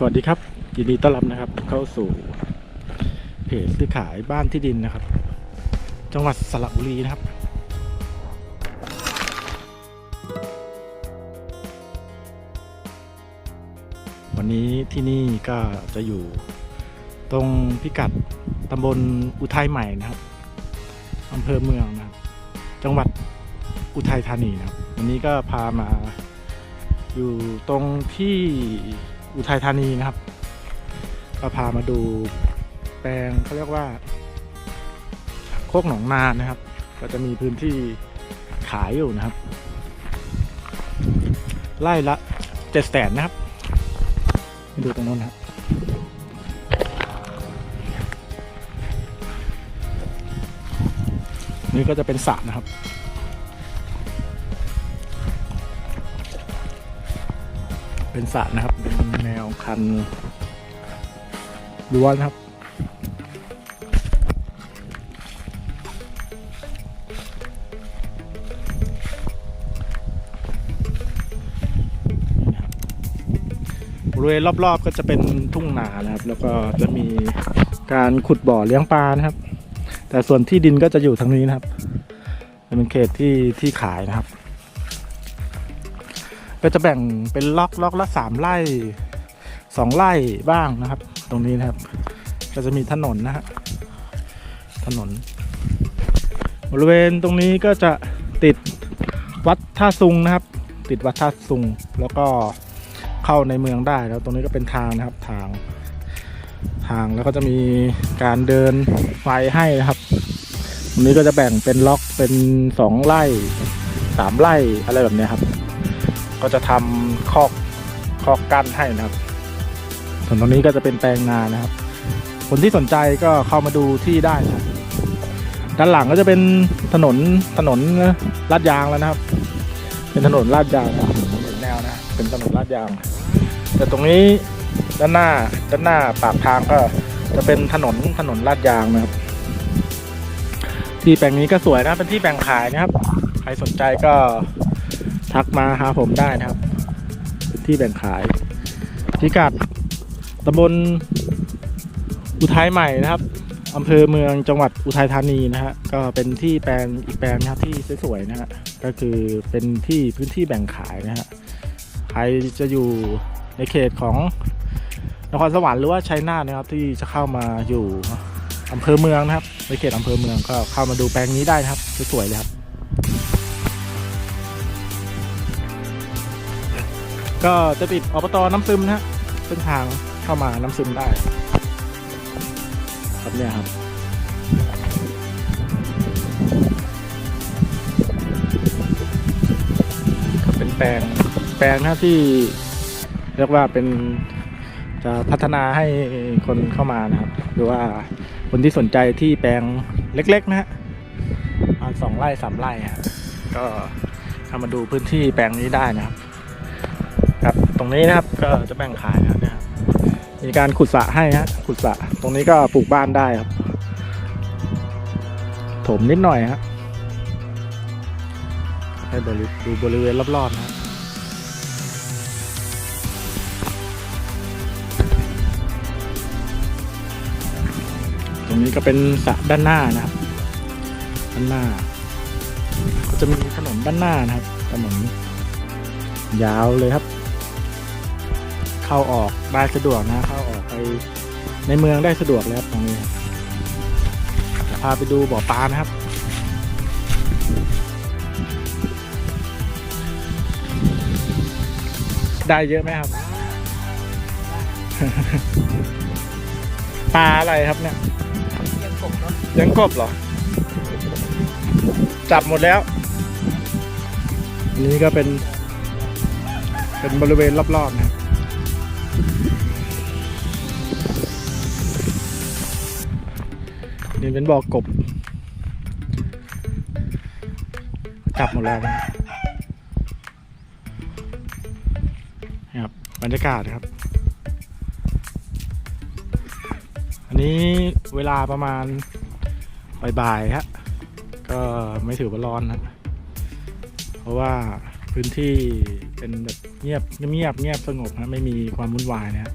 สวัสดีครับ ยินดีต้อนรับนะครับ เข้าสู่เพจซื้อขายบ้านที่ดินนะครับ จังหวัดสระบุรีนะครับ วันนี้ที่นี่ก็จะอยู่ตรงพิกัดตำบลอุทัยใหม่นะครับอำเภอเมืองนะครับ จังหวัดอุทัยธานีนะครับ วันนี้ก็พามาอยู่ตรงที่ อุทัยธานีนะครับก็พามาดูแปลงเขาเรียกว่า โคกหนองนานะครับ ก็จะมีพื้นที่ขายอยู่นะครับไร่ละเจ็ดแสนนะครับไปดูตรงนู้นนะครับนี่ก็จะเป็นสระนะครับ เป็นสระนะครับ เป็นแนวคันรั้วนะครับ บริเวณรอบๆก็จะเป็นทุ่งนานะครับ แล้วก็จะมีการขุดบ่อเลี้ยงปลานะครับ แต่ส่วนที่ดินก็จะอยู่ทางนี้นะครับ เป็นเขตที่ที่ขายนะครับ ก็จะแบ่งเป็นล็อกล็อกละสามไร่สองไร่บ้างนะครับ ตรงนี้นะครับ ก็จะมีถนนนะฮะถนน บริเวณตรงนี้ก็จะติดวัดท่าซุงนะครับ ติดวัดท่าซุงแล้วก็เข้าในเมืองได้แล้วตรงนี้ก็เป็นทางนะครับทาง ทางแล้วก็จะมีการเดินไฟให้นะครับตรงนี้ก็จะแบ่งเป็นล็อกเป็นสองไร่สามไร่อะไรแบบนี้ครับ ก็จะทำคอกคอกกั้นให้นะครับ ส่วนตรงนี้ก็จะเป็นแปลงนานะครับ คนที่สนใจก็เข้ามาดูที่ได้นะครับด้านหลังก็จะเป็นถนนถนนลาดยางแล้วนะครับ เป็นถนนลาดยางนะครับเห็นแนวนะ เป็นถนนลาดยาง แต่ตรงนี้ด้านหน้าด้านหน้าปากทางก็จะเป็นถนนถนนลาดยางนะครับ ที่แปลงนี้ก็สวยนะเป็นที่แบ่งขายนะครับ ใครสนใจก็ ทักมาหาผมได้นะครับ ที่แบ่งขายพิกัดตำบลอุทัยใหม่นะครับอำเภอเมืองจังหวัดอุทัยธานีนะฮะก็เป็นที่แปลงอีกแปลงนะครับที่สวยๆนะฮะก็คือเป็นที่พื้นที่แบ่งขายนะฮะใครจะอยู่ในเขตของนครสวรรค์หรือว่าชัยนาทนะครับที่จะเข้ามาอยู่อำเภอเมืองนะครับในเขตอำเภอเมืองก็เข้ามาดูแปลงนี้ได้นะครับสวยๆเลยครับ ก็จะติดอบตน้ำซึมนะฮะเส้นทางเข้ามาน้ำซึมได้ ครับเนี่ยครับก็เป็นแปลงแปลงนะที่เรียกว่าเป็นจะพัฒนาให้คนเข้ามานะครับ หรือว่าคนที่สนใจที่แปลงเล็ก ๆ นะฮะประมาณสองไร่สามไร่ฮะก็เข้ามาดูพื้นที่แปลงนี้ได้นะครับ ตรงนี้นะครับก็จะแบ่งขายนะครับมีการขุดสระให้ฮะขุดสระตรงนี้ก็ปลูกบ้านได้ครับ ถมนิดหน่อยฮะให้บริดูบริเวณรอบๆนะตรงนี้ก็เป็นสระด้านหน้านะครับ ด้านหน้า ก็จะมีถนนด้านหน้านะครับถนนยาวเลยครับ เข้าออกได้สะดวกนะ เข้าออกไปในเมืองได้สะดวกแล้วตรงนี้จะพาไปดูบ่อปลานะครับ ได้เยอะไหมครับปลาอะไรครับเนี่ยยังกบเนาะยังกบเหรอ จับหมดแล้วนนี้ก็เป็น เป็นบริเวณรอบๆนะครับ นี่เป็นบ่อกบ จับหมดแล้วนะครับบรรยากาศครับ อันนี้เวลาประมาณบ่ายๆฮะก็ไม่ถือว่าร้อนนะ เพราะว่า พื้นที่เป็นแบบเงียบเงียบเงียบสงบนะไม่มีความวุ่นวายนะฮะ